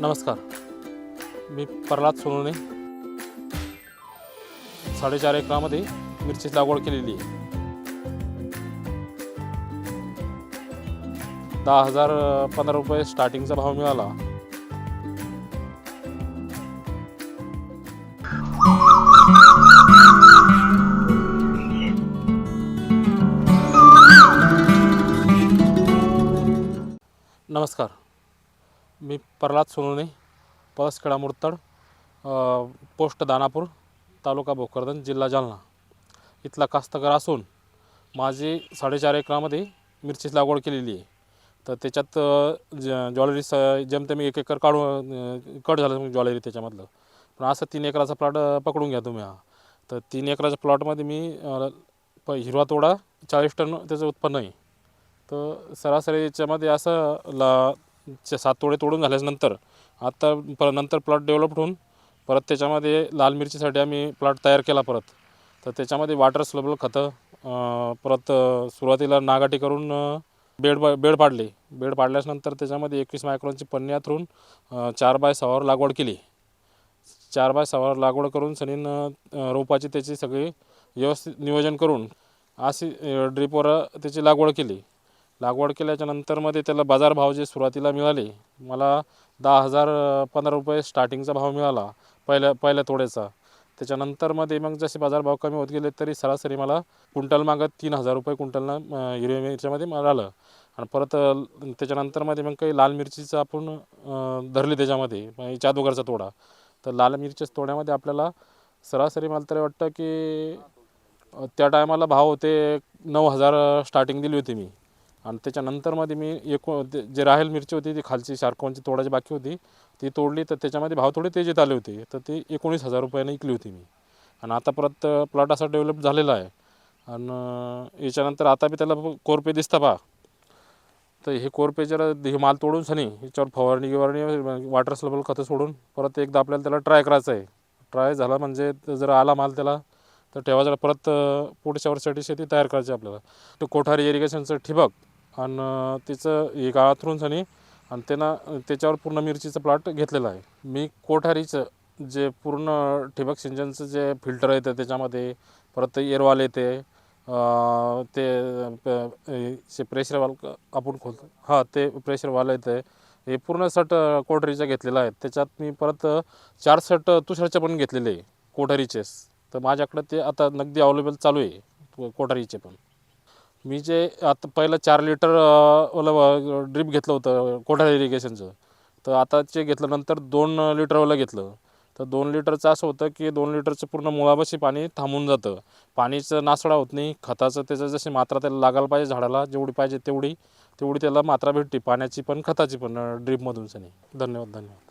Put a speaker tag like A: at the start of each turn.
A: नमस्कार. मी प्रल्हाद सोनवणे. साडेचार एकरामध्ये मिरची लागवड केलेली आहे. दहा हजार पंधरा रुपये स्टार्टिंगचा भाव मिळाला. नमस्कार. मी प्रल्हाद सोनवणे पळसखेडा मुरतड पोस्ट दानापूर तालुका भोकरदन जिल्हा जालना. इथला कास्तकार असून माझी साडेचार एकरामध्ये मिरचीची लागवड केलेली आहे. तर त्याच्यात ज ज्वेलरी स जेमतेम एक एकर काढून कट झालं ज्वेलरी त्याच्यामधलं. पण असं तीन एकराचा प्लॉट पकडून घ्या तुम्ही हा. तर तीन एकराच्या प्लॉटमध्ये मी प हिरवा तोडा चाळीस टन त्याचं उत्पन्न आहे. तर सरासरी याच्यामध्ये असं ला सात तोडे तोडून झाल्यानंतर आता पर नंतर प्लॉट डेव्हलप होऊन परत त्याच्यामध्ये लाल मिरचीसाठी आम्ही प्लॉट तयार केला परत. तर त्याच्यामध्ये वाटर स्लबल खतं परत सुरुवातीला नागाटी करून बेड बा बेड पाडले. बेड पाडल्यानंतर त्याच्यामध्ये एकवीस मायक्रॉनची पन्नी आथरून चार बाय सहावर लागवड केली. चार बाय सहावर लागवड करून सनीन रोपाची त्याची सगळी व्यवस्थित नियोजन करून अशी ड्रिपवर ड्रीपवर त्याची लागवड केली. लागवड केल्याच्यानंतरमध्ये त्याला बाजारभाव जे सुरुवातीला मिळाले मला दहा हजार पंधरा रुपये स्टार्टिंगचा भाव मिळाला पहिल्या पहिल्या तोड्याचा. त्याच्यानंतरमध्ये मग जसे बाजारभाव कमी होत गेले तरी सरासरी मला क्विंटल मागं तीन हजार रुपये क्विंटलनं हिरव्या मिरच्यामध्ये मिळालं आलं आणि परत त्याच्यानंतरमध्ये मग काही लाल मिरचीचं आपण धरली त्याच्यामध्ये चादोगरचा तोडा. तर लाल मिरच्याच तोड्यामध्ये आपल्याला सरासरी मला तरी वाटतं की त्या टायमाला भाव होते नऊ हजार स्टार्टिंग दिली होती मी. आणि त्याच्यानंतरमध्ये मी एको ते- जे राहेल मिरची होती ती खालची शार्कोनची तोडाची बाकी होती ती तोडली. तर त्याच्यामध्ये भाव थोडे तेजीत आले होते. तर ती एकोणीस हजार रुपयाने विकली होती मी. आणि आता परत प्लॉट असा डेव्हलप झालेला आहे. आणि याच्यानंतर आता बी त्याला कोरपे दिसता पहा. तर हे कोरपे जरा हे माल तोडून सनी याच्यावर फवारणी गिवारणी वॉटर स्लबल खतं सोडून परत एकदा आपल्याला त्याला ट्राय करायचं आहे. ट्राय झाला म्हणजे जर आला माल त्याला तर ठेवायचा परत पुढच्या वर्षासाठी शेती तयार करायची आपल्याला. तर कोठारी इरिगेशनचं ठिबक आणि तिचं हे गाळातरून आणि त्यांना त्याच्यावर पूर्ण मिरचीचं प्लॉट घेतलेला आहे. मी कोठारीचं जे पूर्ण ठिबक सिंचनचं जे फिल्टर येतं त्याच्यामध्ये परत एरवाल येते ते प्रेशर वाल आपण खोलतो हां ते प्रेशर येते येतं. हे पूर्ण सट कोठारीचं घेतलेला आहे. त्याच्यात मी परत चार सट तुषारचे पण घेतलेले आहे कोठारीचेच तर माझ्याकडं ते आता नगदी अवेलेबल चालू आहे कोठारीचे पण. मी जे आता पहिलं चार लिटर ओलं ड्रीप घेतलं होतं कोठारी इरिगेशनचं तर आता ते घेतल्यानंतर दोन लिटरवालं घेतलं. तर दोन लिटरचं असं होतं की दोन लिटरचं पूर्ण मुळापाशी पाणी थांबून जातं. पाणीचं नासडा होत नाही खताचं त्याचं जशी मात्रा त्याला लागायला पाहिजे झाडाला जेवढी पाहिजे तेवढी तेवढी त्याला मात्रा भेटते. पाण्याची पण खताची पण ड्रीपमधून सनी धन्यवाद धन्यवाद.